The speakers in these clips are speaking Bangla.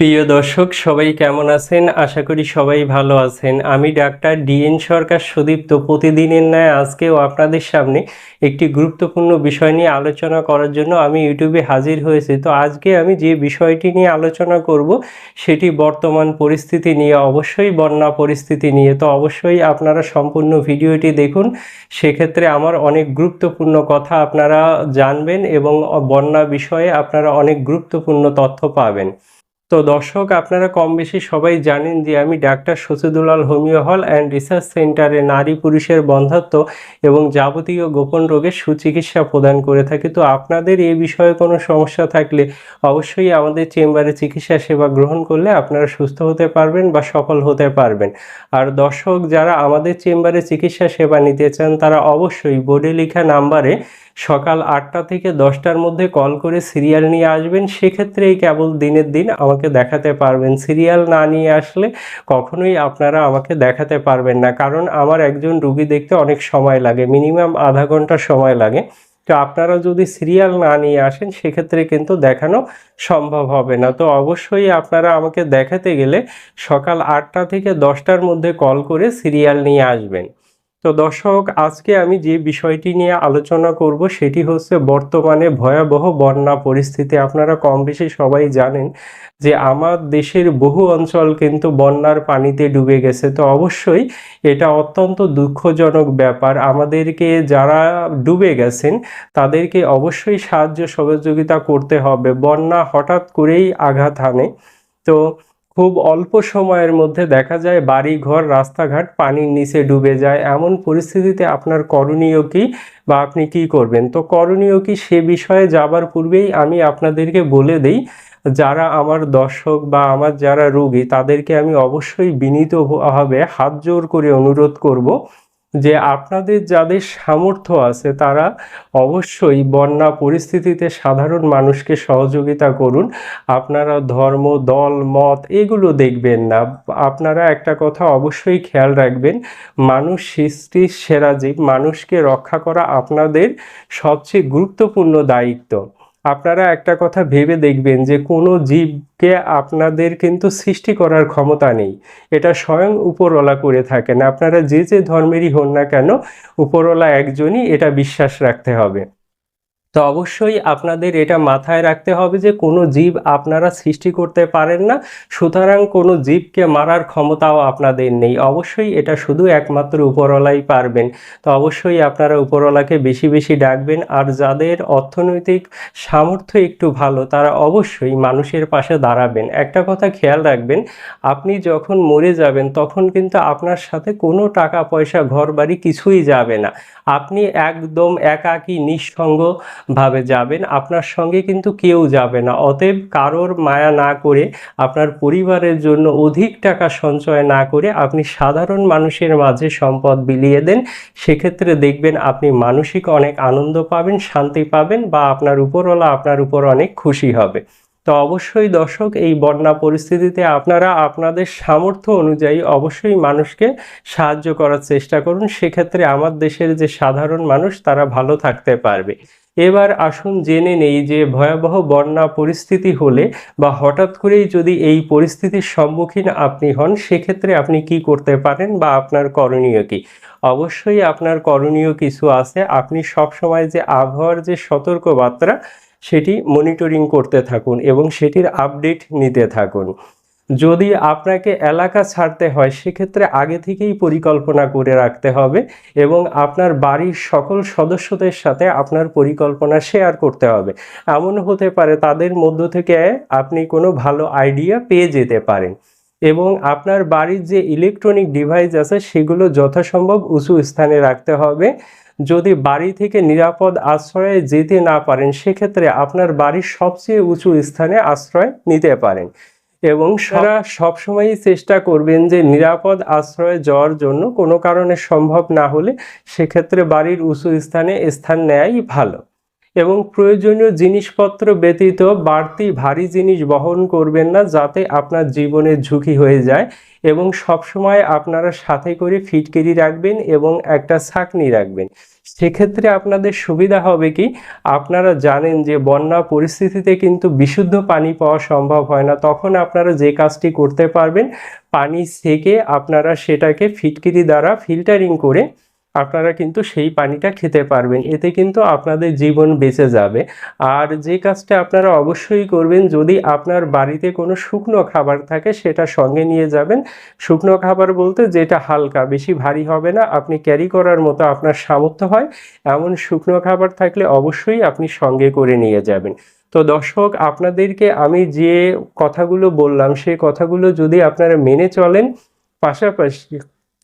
প্রিয় দর্শক, সবাই কেমন আছেন? আশা করি সবাই ভালো আছেন। আমি ডাক্তার ডিএন সরকার সুদীপ্ত প্রতিদিনের ন্যায় আজকেও আপনাদের সামনে একটি গুরুত্বপূর্ণ বিষয় নিয়ে আলোচনা করার জন্য আমি ইউটিউবে হাজির হয়েছি। তো আজকে আমি যে বিষয়টি নিয়ে আলোচনা করব, সেটি বর্তমান পরিস্থিতি নিয়ে, অবশ্যই বন্যা পরিস্থিতি নিয়ে। তো অবশ্যই আপনারা সম্পূর্ণ ভিডিওটি দেখুন। সেক্ষেত্রে আমার অনেক গুরুত্বপূর্ণ কথা আপনারা জানবেন এবং বন্যা বিষয়ে আপনারা অনেক গুরুত্বপূর্ণ তথ্য পাবেন। তো দর্শক, আপনারা কম বেশি সবাই জানেন যে আমি doctor Sachidulal homoeo hall and research সেন্টারে নারী পুরুষের বন্ধাত্ব এবং যাবতীয় গোপন রোগের সুচিকিৎসা প্রদান করে থাকি। তো আপনাদের এই বিষয়ে কোনো সমস্যা থাকলে অবশ্যই আমাদের চেম্বারে চিকিৎসা সেবা গ্রহণ করলে আপনারা সুস্থ হতে পারবেন বা সফল হতে পারবেন। আর দর্শক, যারা আমাদের চেম্বারে চিকিৎসা সেবা নিতে চান, তারা অবশ্যই বোর্ডে লেখা নাম্বারে সকাল আটটা থেকে দশটার মধ্যে কল করে সিরিয়াল নিয়ে আসবেন, সেক্ষেত্রেই কেবল দিনের দিন আমাকে দেখাতে পারবেন। সিরিয়াল না নিয়ে আসলে কখনোই আপনারা আমাকে দেখাতে পারবেন না, কারণ আমার একজন রুগী দেখতে অনেক সময় লাগে, মিনিমাম আধা ঘণ্টা সময় লাগে। তো আপনারা যদি সিরিয়াল না নিয়ে আসেন, সেক্ষেত্রে কিন্তু দেখানো সম্ভব হবে না। তো অবশ্যই আপনারা আমাকে দেখাতে গেলে সকাল আটটা থেকে দশটার মধ্যে কল করে সিরিয়াল নিয়ে আসবেন। তো দর্শক, আজকে আমি যে বিষয়টি নিয়ে আলোচনা করব সেটি হচ্ছে বর্তমানে ভয়াবহ বন্যা পরিস্থিতি। আপনারা কম বেশি সবাই জানেন যে আমার দেশের বহু অঞ্চল কিন্তু বন্যার পানিতে ডুবে গেছে। তো অবশ্যই এটা অত্যন্ত দুঃখজনক ব্যাপার। আমাদেরকে যারা ডুবে গেছেন, তাদেরকে অবশ্যই সাহায্য সহযোগিতা করতে হবে। বন্যা হঠাৎ করেই আঘাত হানে। তো খুব অল্প সময়ের মধ্যে দেখা যায় বাড়ি ঘর রাস্তাঘাট পানির নিচে ডুবে যায়। এমন পরিস্থিতিতে আপনার করণীয় কি বা আপনি কি করবেন? তো করণীয় কি সে বিষয়ে যাবার পূর্বেই আমি আপনাদেরকে বলে দেই, যারা আমার দর্শক বা আমার যারা রোগী, তাদেরকে আমি অবশ্যই বিনীতভাবে হাত জোর করে অনুরোধ করব যে আপনাদের যাদের সামর্থ্য আছে, তারা অবশ্যই বন্যা পরিস্থিতিতে সাধারণ মানুষকে সহযোগিতা করুন। আপনারা ধর্ম, দল, মত এগুলো দেখবেন না। আপনারা একটা কথা অবশ্যই খেয়াল রাখবেন, মানুষ সৃষ্টির সেরা জীব, মানুষকে রক্ষা করা আপনাদের সবচেয়ে গুরুত্বপূর্ণ দায়িত্ব। আপনারা একটা কথা ভেবে দেখবেন যে কোনো জীবকে আপনাদের কিন্তু সৃষ্টি করার ক্ষমতা নেই। এটা স্বয়ং উপরওয়ালা করে থাকেন। আপনারা যে যে ধর্মেরই হন না কেন, উপরওয়ালা একজনই এটা বিশ্বাস রাখতে হবে। তো অবশ্যই আপনাদের এটা মাথায় রাখতে হবে যে কোনো জীব আপনারা সৃষ্টি করতে পারেন না, সুতরাং কোনো জীবকে মারার ক্ষমতাও আপনাদের নেই। অবশ্যই এটা শুধু একমাত্র উপরওয়ালাই পারবেন। তো অবশ্যই আপনারা উপরওয়ালাকে বেশি বেশি ডাকবেন, আর যাদের অর্থনৈতিক সামর্থ্য একটু ভালো, তারা অবশ্যই মানুষের পাশে দাঁড়াবেন। একটা কথা খেয়াল রাখবেন, আপনি যখন মরে যাবেন, তখন কিন্তু আপনার সাথে কোনো টাকা পয়সা ঘর বাড়ি কিছুই যাবে না। আপনি একদম একাকী, নিঃসঙ্গ ভাবে যাবেন। আপনার সঙ্গে কিন্তু কেউ যাবে না। অতএব কারোর মায়া না করে, আপনার পরিবারের জন্য অধিক টাকা সঞ্চয় না করে আপনি সাধারণ মানুষের মাঝে সম্পদ বিলিয়ে দেন। সেক্ষেত্রে দেখবেন আপনি মানসিক অনেক আনন্দ পাবেন, শান্তি পাবেন বা আপনার উপরওয়ালা আপনার উপর অনেক খুশি হবে। তো অবশ্যই দর্শক, এই বন্যা পরিস্থিতিতে আপনারা আপনাদের সামর্থ্য অনুযায়ী অবশ্যই মানুষকে সাহায্য করার চেষ্টা করুন। সেক্ষেত্রে আমার দেশের যে সাধারণ মানুষ, তারা ভালো থাকতে পারবে। এবার আসুন জেনে নেই যে ভয়াবহ বন্যা পরিস্থিতি হলে বা হঠাৎ করেই যদি এই পরিস্থিতির সম্মুখীন আপনি হন, সেক্ষেত্রে আপনি কি করতে পারেন বা আপনার করণীয় কি? অবশ্যই আপনার করণীয় কিছু আছে। আপনি সব সময় যে আবহাওয়ার যে সতর্কবার্তা, সেটি মনিটরিং করতে থাকুন এবং সেটির আপডেট নিতে থাকুন। যদি আপনাকে এলাকা ছাড়তে হয়, সেক্ষেত্রে আগে থেকেই পরিকল্পনা করে রাখতে হবে এবং আপনার বাড়ির সকল সদস্যদের সাথে আপনার পরিকল্পনা শেয়ার করতে হবে। এমন হতে পারে তাদের মধ্য থেকে আপনি কোনো ভালো আইডিয়া পেয়ে যেতে পারেন এবং আপনার বাড়ির যে ইলেকট্রনিক ডিভাইস আছে, সেগুলো যথাসম্ভব উঁচু স্থানে রাখতে হবে। যদি বাড়ি থেকে নিরাপদ আশ্রয়ে যেতে না পারেন, সেক্ষেত্রে আপনার বাড়ির সবচেয়ে উঁচু স্থানে আশ্রয় নিতে পারেন। এবং সারা সবসময়ই চেষ্টা করবেন যে নিরাপদ আশ্রয়ে যাওয়ার জন্য কোনো কারণে সম্ভব না হলে সেক্ষেত্রে বাড়ির উঁচু স্থানে স্থান নেয়াই ভালো। এবং প্রয়োজনীয় জিনিসপত্র ব্যতীত বাড়তি ভারী জিনিস বহন করবেন না যাতে আপনার জীবনের ঝুঁকি হয়ে যায় এবং সবসময় আপনারা সাথে করে ফিটকিরি রাখবেন এবং একটা ছাকনি রাখবেন। সেক্ষেত্রে আপনাদের সুবিধা হবে কি? আপনারা জানেন যে বন্যা পরিস্থিতিতে কিন্তু বিশুদ্ধ পানি পাওয়া সম্ভব হয় না। তখন আপনারা যে কাজটি করতে পারবেন, পানি সেকে আপনারা সেটাকে ফিটকিরি দ্বারা ফিল্টারিং করে আপনারা কিন্তু সেই পানিটা খেতে পারবেন। এতে কিন্তু আপনাদের জীবন বেঁচে যাবে। আর যে কাজটা আপনারা অবশ্যই করবেন, যদি আপনার বাড়িতে কোনো শুকনো খাবার থাকে, সেটা সঙ্গে নিয়ে যাবেন। শুকনো খাবার বলতে যেটা হালকা, বেশি ভারী হবে না, আপনি ক্যারি করার মতো আপনার সামর্থ্য হয়। এমন শুকনো খাবার থাকলে অবশ্যই আপনি সঙ্গে করে নিয়ে যাবেন। তো দর্শক, আপনাদেরকে আমি যে কথাগুলো বললাম সেই কথাগুলো যদি আপনারা মেনে চলেন, পাশাপাশি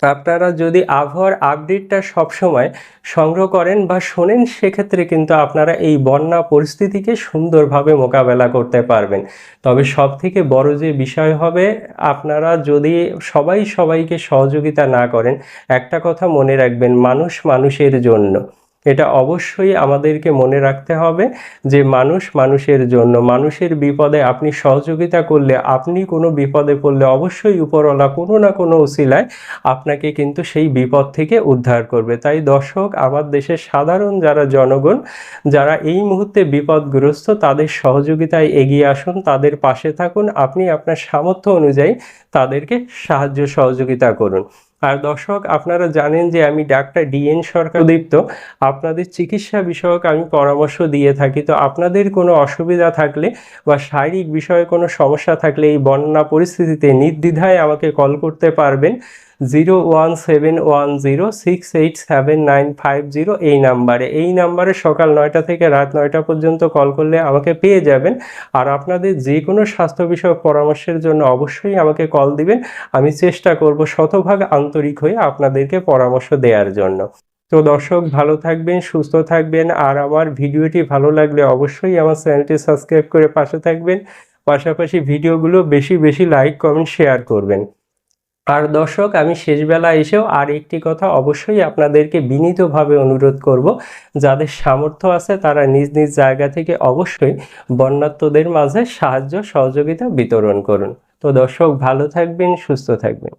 আপনারা যদি আবহাওয়ার আপডেটটা সবসময় সংগ্রহ করেন বা শোনেন, সেক্ষেত্রে কিন্তু আপনারা এই বন্যা পরিস্থিতিকে সুন্দরভাবে মোকাবেলা করতে পারবেন। তবে সব থেকে বড় যে বিষয় হবে, আপনারা যদি সবাই সবাইকে সহযোগিতা না করেন, একটা কথা মনে রাখবেন, মানুষ মানুষের জন্য। এটা অবশ্যই আমাদেরকে মনে রাখতে হবে যে মানুষ মানুষের জন্য, মানুষের বিপদে আপনি সহযোগিতা করলে, আপনি কোনো বিপদে পড়লে অবশ্যই উপরওয়ালা কোনো না কোনো উসিলায় আপনাকে কিন্তু সেই বিপদ থেকে উদ্ধার করবে। তাই দর্শক, আমার দেশের সাধারণ যারা জনগণ, যারা এই মুহূর্তে বিপদগ্রস্ত, তাদের সহযোগিতায় এগিয়ে আসুন, তাদের পাশে থাকুন, আপনি আপনার সামর্থ্য অনুযায়ী তাদেরকে সাহায্য সহযোগিতা করুন। আর দর্শক, আপনারা জানেন যে আমি ডাক্তার ডিএন সরকার দীপ্ত আপনাদের চিকিৎসা বিষয়ক আমি পরামর্শ দিয়ে থাকি। তো আপনাদের কোনো অসুবিধা থাকলে বা শারীরিক বিষয়ে কোনো সমস্যা থাকলে এই বন্যা পরিস্থিতিতে নির্দ্বিধায় আমাকে কল করতে পারবেন। Zero one seven one zero six eight seven nine five zero এই নাম্বারে। এই নাম্বারে সকাল নয়টা থেকে রাত নয়টা পর্যন্ত কল করলে আমাকে পেয়ে যাবেন। আর আপনাদের যে কোনো স্বাস্থ্য বিষয়ক পরামর্শের জন্য অবশ্যই আমাকে কল দিবেন। আমি চেষ্টা করব শতভাগ আন্তরিক হয়ে আপনাদেরকে পরামর্শ দেওয়ার জন্য। তো দর্শক, ভালো থাকবেন, সুস্থ থাকবেন। আর আমার ভিডিওটি ভালো লাগলে অবশ্যই আমার চ্যানেলটি সাবস্ক্রাইব করে পাশে থাকবেন। পাশাপাশি ভিডিওগুলো বেশি বেশি লাইক, কমেন্ট, শেয়ার করবেন। আর দর্শক, আমি শেষবেলা এসেও আর একটি কথা অবশ্যই আপনাদেরকে বিনীতভাবে অনুরোধ করব। যাদের সামর্থ্য আছে, তারা নিজ নিজ জায়গা থেকে অবশ্যই বন্যাত্মদের মাঝে সাহায্য, সহযোগিতা বিতরণ করুন। তো দর্শক, ভালো থাকবেন, সুস্থ থাকবেন।